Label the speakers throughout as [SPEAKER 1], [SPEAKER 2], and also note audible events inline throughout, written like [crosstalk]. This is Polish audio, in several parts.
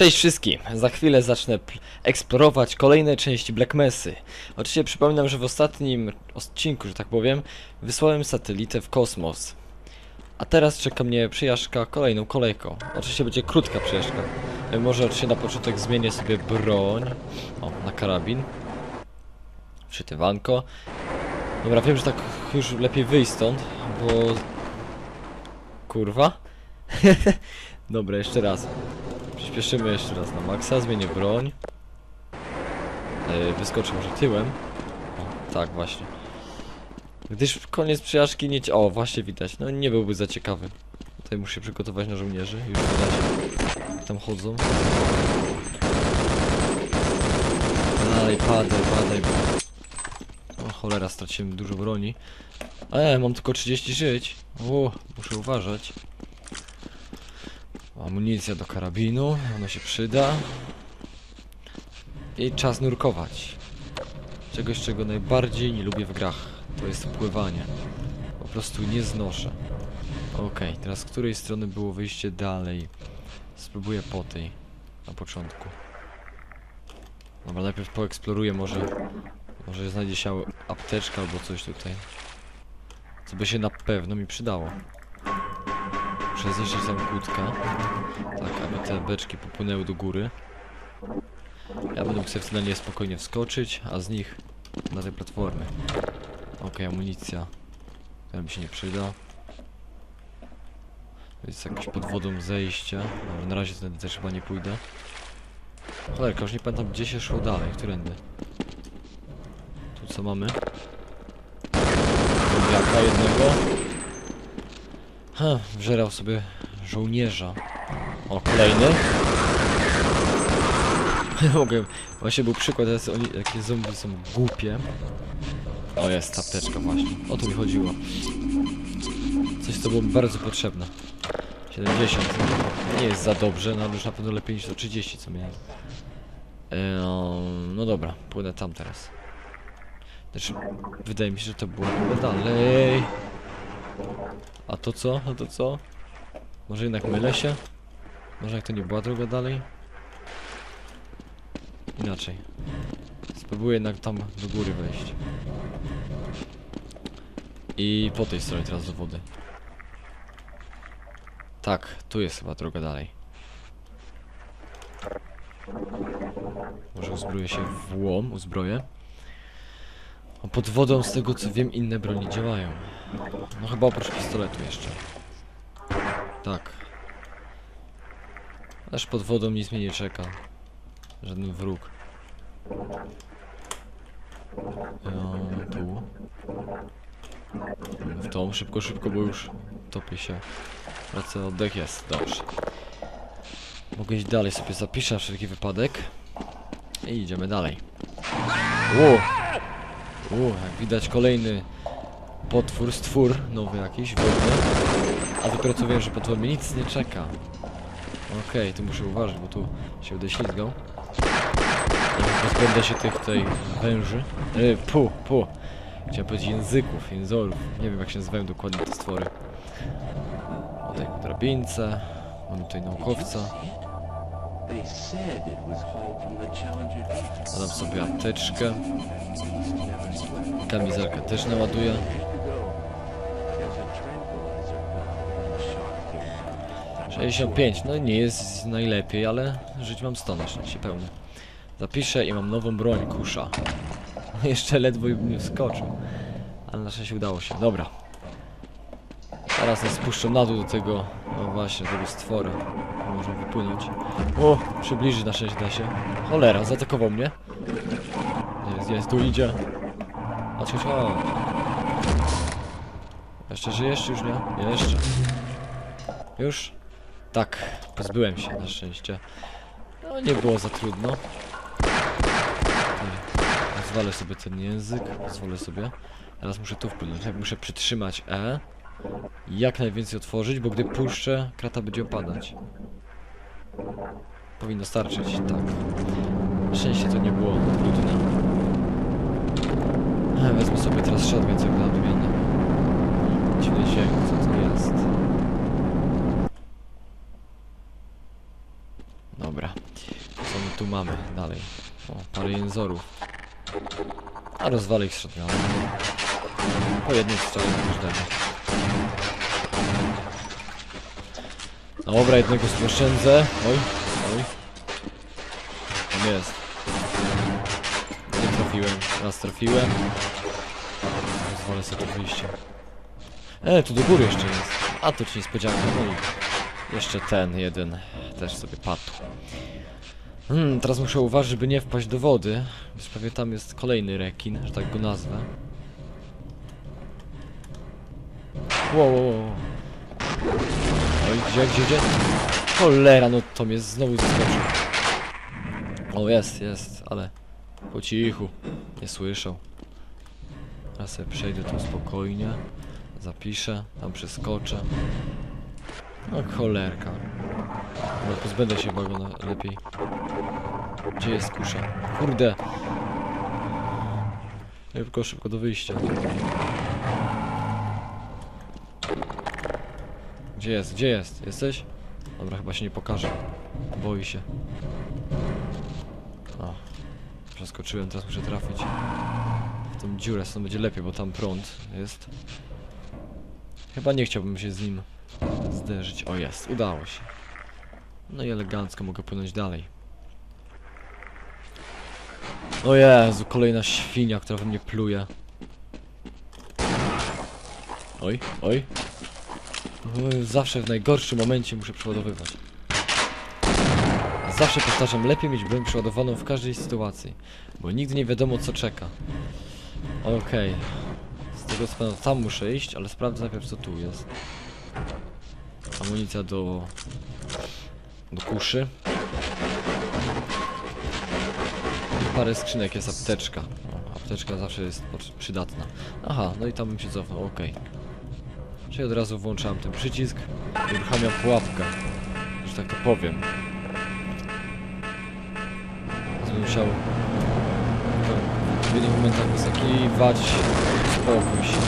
[SPEAKER 1] Cześć wszystkim! Za chwilę zacznę pl- eksplorować kolejne części Black Messy. Oczywiście przypominam, że w ostatnim odcinku, że tak powiem, wysłałem satelitę w kosmos. A teraz czeka mnie przejażdżka kolejną kolejką. Oczywiście będzie krótka przejażdżka. E, Może oczywiście na początek zmienię sobie broń. O, na karabin. Przytywanko. Dobra, wiem, że tak już lepiej wyjść stąd, bo... Kurwa? [laughs] Dobra, jeszcze raz. Przyspieszymy jeszcze raz na maksa, zmienię broń. Yy, wyskoczę może tyłem. O, tak, właśnie. Gdyż koniec przejażdżki nie... O, właśnie widać. No nie byłby za ciekawy. Tutaj muszę się przygotować na żołnierzy. Już widać. Tam chodzą. Dalej, padaj, padaj. O cholera, straciłem dużo broni. E, mam tylko 30 żyć. O, muszę uważać. Amunicja do karabinu, ona się przyda. I czas nurkować. Czegoś, czego najbardziej nie lubię w grach. To jest pływanie. Po prostu nie znoszę. Okej, teraz z której strony było wyjście dalej? Spróbuję po tej. Na początku. Dobra, najpierw poeksploruję może... Może znajdzie się apteczka albo coś tutaj. Co by się na pewno mi przydało. Muszę zniszczyć tam kłódka. Tak, aby te beczki popłynęły do góry. Ja będę mógł sobie wtedy na nie spokojnie wskoczyć, a z nich na te platformy. Okej, amunicja. Która mi się nie przyda. Jest jakieś pod wodą zejście. Na razie tędy też chyba nie pójdę. Cholerka, już nie pamiętam gdzie się szło dalej, którędy. Tu co mamy? Jednego. Ha, wżerał sobie żołnierza. O, kolejny. [laughs] Mogę. Właśnie był przykład, jacy oni, jakie zombie są głupie. O, jest apteczka właśnie. O to mi chodziło. Coś, co było mi bardzo potrzebne. 70. Nie jest za dobrze, no ale już na pewno lepiej niż to 30, co miałem. Eee, no dobra, płynę tam teraz. Znaczy, wydaje mi się, że to było dalej. A to co? A to co? Może jednak mylę się? Może jak to nie była droga dalej? Inaczej. Spróbuję jednak tam do góry wejść. I po tej stronie teraz do wody. Tak, tu jest chyba droga dalej. Może uzbroję się w łom, uzbroję. A pod wodą, z tego co wiem, inne broni działają. No chyba oprócz pistoletu jeszcze. Tak. Aż pod wodą nic mnie nie czeka. Żaden wróg. Eee, tu. W tą, szybko, szybko, bo już topię się. Wracę oddech, jest, dobrze. Mogę iść dalej, sobie zapiszę na wszelki wypadek. I idziemy dalej. Ło! Ło, jak widać kolejny potwór, stwór nowy jakiś, wodny. A dopiero co wiem, że pod mnie nic nie czeka. Okej, tu muszę uważać, bo tu się będę ślizgał. Pozbędę się tych tutaj węży. E, pu, pu. Chciałem powiedzieć języków, jęzorów. Nie wiem jak się nazywają dokładnie te stwory. Tutaj po drabince. Mamy tutaj naukowca. Dodam sobie apteczkę. Kamizelkę też naładuję. 65, no nie jest najlepiej, ale żyć mam 100 na szczęście pełne. Zapiszę i mam nową broń, kusza. [laughs] Jeszcze ledwo bym nie wskoczył. Ale na szczęście udało się. Dobra. Teraz nas spuszczą na dół do tego, no właśnie, tego stworu. Może wypłynąć. O, przybliżyć na szczęście da się. Cholera, zaatakował mnie. Jest, jest, tu idzie. Chodź, chodź. Jeszcze żyjesz, już nie? Jeszcze. Już? Tak, pozbyłem się na szczęście. No nie było za trudno. Pozwolę sobie ten język, pozwolę sobie. Teraz muszę tu wpłynąć, muszę przytrzymać E. Jak najwięcej otworzyć, bo gdy puszczę, krata będzie opadać. Powinno starczyć, tak. Na szczęście to nie było trudne. Wezmę sobie teraz co na odmianę. Dziwny dźwięk, co to jest? Dobra. Co my tu mamy dalej? O, parę jęzorów. A rozwalę ich shotgunem. Po jednym strzale na każdego. Dobra, jednego oszczędzę. Oj, oj. Tam jest. Nie trafiłem. Raz trafiłem. Rozwalę sobie to wyjście. E, tu do góry jeszcze jest. A to ci niespodzianka. No i jeszcze ten jeden też sobie padł. Hmm, teraz muszę uważać, żeby nie wpaść do wody. Już prawie tam jest kolejny rekin, że tak go nazwę. Wow, wow, wow. Oj, gdzie, gdzie, gdzie? Cholera, no to mnie znowu zaskoczył. O, jest, jest, ale po cichu. Nie słyszał. Teraz sobie przejdę tu spokojnie. Zapiszę, tam przeskoczę. No cholerka. No pozbędę się wagona lepiej. Gdzie jest kusza? Kurde. Szybko, szybko do wyjścia. Gdzie jest? Gdzie jest? Jesteś? Dobra, chyba się nie pokaże. Boi się. O. Przeskoczyłem, teraz muszę trafić. W tą dziurę, stąd będzie lepiej, bo tam prąd jest. Chyba nie chciałbym się z nim zderzyć. O jest, udało się. No i elegancko mogę płynąć dalej. O Jezu, kolejna świnia, która we mnie pluje. Oj, oj. Oj, Zawsze w najgorszym momencie muszę przeładowywać. Zawsze powtarzam, lepiej mieć broń przeładowaną w każdej sytuacji, bo nigdy nie wiadomo co czeka. Okej. Z tego co tam muszę iść, ale sprawdzę najpierw co tu jest. Amunicja do... do kuszy. Parę skrzynek jest apteczka. Apteczka zawsze jest przydatna. Aha, no i tam bym się cofnął, okej. Czyli od razu włączam ten przycisk i uruchamiam pułapkę. Że tak to powiem. Teraz bym musiał w odpowiednich momentach wyskakiwać spokój się.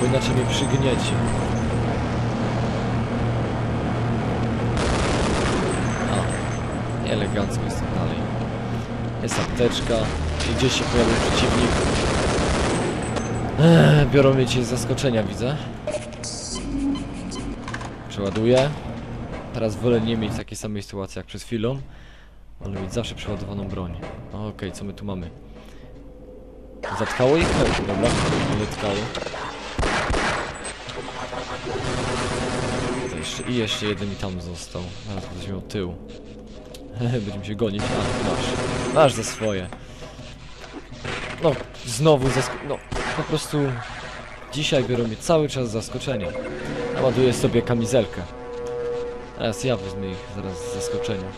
[SPEAKER 1] Bo inaczej mnie przygniecie. Elegancko dalej. Jest apteczka i gdzieś się pojawił przeciwnik. Eee, biorą mnie ci z zaskoczenia, widzę. Przeładuję. Teraz wolę nie mieć takiej samej sytuacji jak przed chwilą. Ale mieć zawsze przeładowaną broń. Okej, co my tu mamy? Zatkało ich? Dobra, nie zatkało. To jeszcze, I jeszcze jeden mi tam został. Zaraz ktoś miał tył. Będziemy się gonić. A, masz. Masz za swoje. No, znowu zask... No, po prostu... Dzisiaj biorą mnie cały czas zaskoczenia. Naładuję sobie kamizelkę. Teraz ja wezmę ich zaraz z zaskoczenia.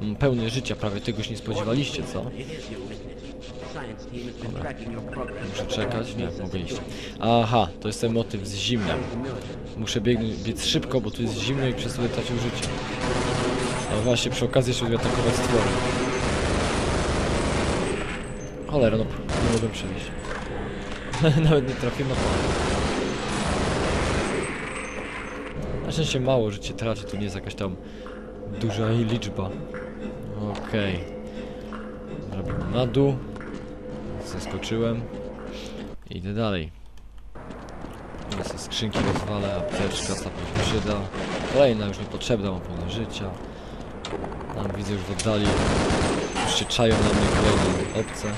[SPEAKER 1] Mm, Pełne życia, prawie tegoś nie spodziewaliście, co? Dobra. Muszę czekać? Nie, mogę iść. Aha, to jest ten motyw z zimnem. Muszę biec szybko, bo tu jest zimno i przez to tracił życie. A właśnie, przy okazji jeszcze atakować stwory. Cholera, no nie mogę przejść. [laughs] Nawet nie trafię na Na szczęście mało życie traci, to nie jest jakaś tam duża liczba. Okej. Robimy na dół. Zaskoczyłem. Idę dalej. Teraz te skrzynki rozwalę, apteczka, co mi przyda. Kolejna już niepotrzebna, mam pełne życia. Tam widzę już w oddali. Już się czają na mnie kolejne obce.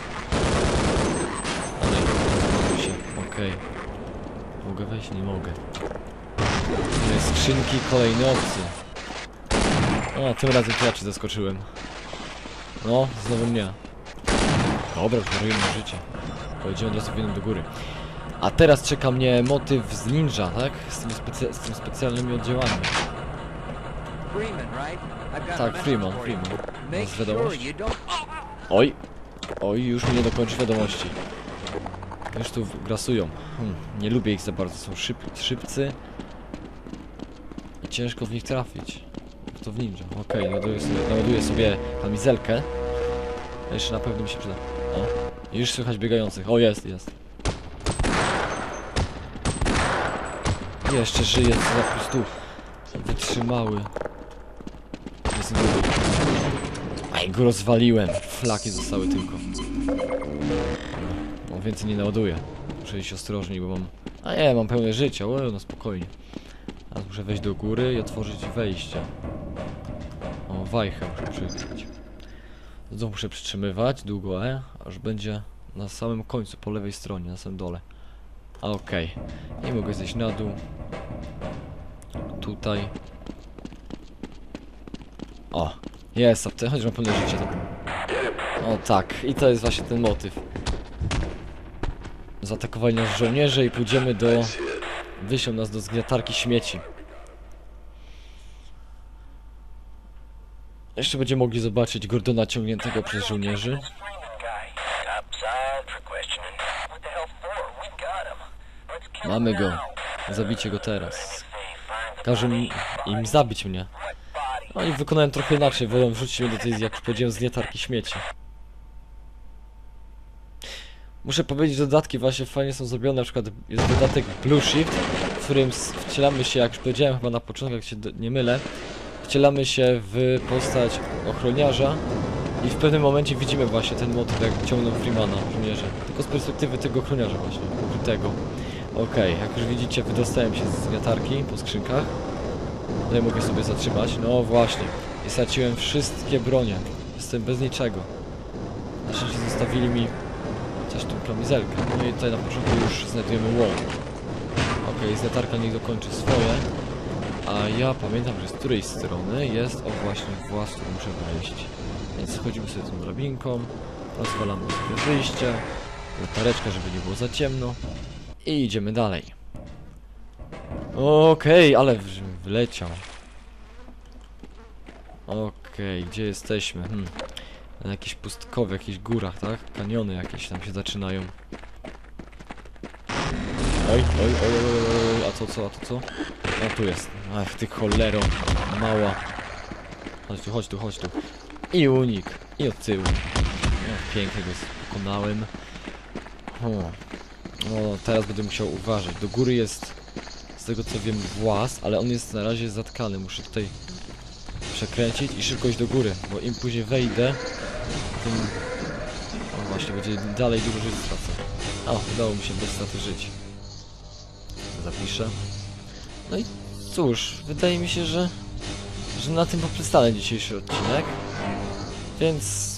[SPEAKER 1] Ale rozwalę okej. Mogę wejść? Nie mogę. Kolejne skrzynki, kolejny obcy. A, tym razem cię zaskoczyłem. No, znowu mnie. Dobra, zmarujemy życie. Pojedziemy od razu do góry. A teraz czeka mnie motyw z ninja, tak? Z tymi, specy z tymi specjalnymi oddziałami. Tak, Freeman, Freeman. Masz wiadomość? Oj! Oj, już mi nie dokończy wiadomości. Już tu grasują. Hmm, nie lubię ich za bardzo, są szyb szybcy. I ciężko w nich trafić. To w ninja. Okej, naładuję, sobie, naładuję sobie kamizelkę. Jeszcze na pewno mi się przyda. O, już słychać biegających. O, jest, jest. Jeszcze żyje, co za po prostu wytrzymały. z góry. Aj, go rozwaliłem. Flaki zostały tylko. Więcej nie naładuję. Muszę iść ostrożniej, bo mam... A nie, mam pełne życie, o, no spokojnie. Teraz muszę wejść do góry i otworzyć wejście. O, wajchę muszę przyjrzeć. Znowu muszę przytrzymywać długo E, aż będzie na samym końcu, po lewej stronie, na samym dole. Okej. I mogę zejść na dół. Tutaj. O, jest, apteka, choć mam pełne życie. To... O tak, i to jest właśnie ten motyw. Zaatakowali nas żołnierze i pójdziemy do... Wyślą nas do zgniatarki śmieci. Jeszcze będziemy mogli zobaczyć Gordona ciągniętego przez żołnierzy. Mamy go. Zabicie go teraz. Każą im, zabić mnie.
[SPEAKER 2] body.
[SPEAKER 1] Oni wykonają trochę inaczej, wolą wrzucić mnie do tej, jak już powiedziałem, zgniatarki śmieci. Muszę powiedzieć, że dodatki właśnie fajnie są zrobione, na przykład jest dodatek Blue Shift, w którym wcielamy się, jak już powiedziałem chyba na początku, jak się nie mylę, wcielamy się w postać ochroniarza i w pewnym momencie widzimy właśnie ten motyw, jak ciągną Freemana żołnierze. Tylko z perspektywy tego ochroniarza właśnie, ukrytego. Okej, jak już widzicie, wydostałem się z zgniatarki po skrzynkach. Tutaj mogę sobie zatrzymać. No właśnie. I straciłem wszystkie bronie. Jestem bez niczego. Na szczęście zostawili mi chociaż tą kamizelkę. No i tutaj na początku już znajdujemy łom. Okej, zlatarka niech dokończy swoje. A ja pamiętam, że z której strony jest, o właśnie, włas, który muszę wejść. Więc schodzimy sobie tą drabinką. Rozwalamy sobie wyjście. Latareczka, żeby nie było za ciemno. I idziemy dalej. Okej, ale w- wleciał. Okej, gdzie jesteśmy? Hmm. Na jakiejś pustkowie, jakichś górach, tak? Kaniony jakieś tam się zaczynają. Oj, oj, oj, oj, oj, oj, a to co, a to co? A tu jest. Ach, ty cholero, mała. Chodź tu, chodź tu, chodź tu. I unik, i od tyłu. No, pięknie go pokonałem. O. No, teraz będę musiał uważać. Do góry jest, z tego co wiem, włas, ale on jest na razie zatkany. Muszę tutaj przekręcić i szybko iść do góry, bo im później wejdę, tym... O właśnie, będzie dalej dużo żyć stracę. O, udało mi się bez straty żyć. Zapiszę. No i cóż, wydaje mi się, że, że na tym poprzestanę dzisiejszy odcinek. Więc...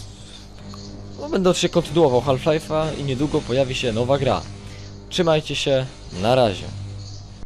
[SPEAKER 1] No, będę oczywiście kontynuował Half-Life'a i niedługo pojawi się nowa gra. Trzymajcie się, na razie.